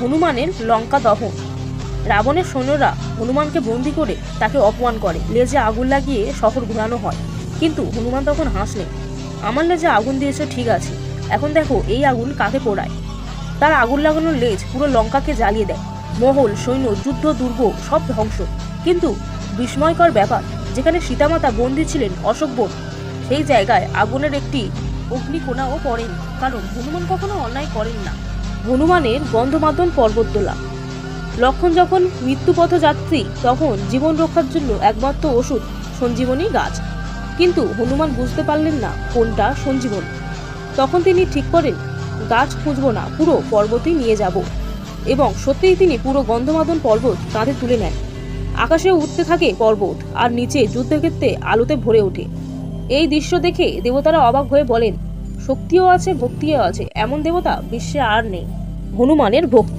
হনুমানের লঙ্কা দহন রাবণের সৈন্যরা হনুমানকে বন্দি করে তাকে অপমান করে। লেজে আগুন লাগিয়ে শহর ঘোরানো হয়। কিন্তু হনুমান তখন হাসলেন আমার লেজে আগুন দিয়েছে, ঠিক আছে। এখন দেখো এই আগুন কাকে পোড়ায়? তার আগুন লাগানোর লেজ পুরো লঙ্কাকে জ্বালিয়ে দেয়। মহল, সৈন্য, যুদ্ধ, দুর্গ সব ধ্বংস। কিন্তু বিস্ময়কর ব্যাপার, যেখানে সীতামাতা বন্দী ছিলেন অশোক বন, সেই জায়গায় আগুনের একটি অগ্নিকোণাও পড়েনি। কারণ হনুমান কখনো অন্যায় করেন না। হনুমানের গন্ধমাদন পর্বতদোলা। লক্ষণ যখন মৃত্যুপথ যাত্রী তখন জীবন রক্ষার জন্য একমাত্র ওষুধ সঞ্জীবনী গাছ। কিন্তু হনুমান বুঝতে পারলেন না কোনটা সঞ্জীবন। তখন তিনি ঠিক করেন, গাছ খুঁজবো না, পুরো পর্বতই নিয়ে যাব। এবং সত্যিই তিনি পুরো গন্ধমাদন পর্বত কাঁধে তুলে নেন। আকাশে উঠতে থাকে পর্বত আর নিচে যুদ্ধক্ষেত্রে আলোতে ভরে ওঠে। এই দৃশ্য দেখে দেবতারা অবাক হয়ে বলেন শক্তিও আছে ভক্তিও আছে। এমন দেবতা বিশ্বে আর নেই। হনুমানের ভক্তি।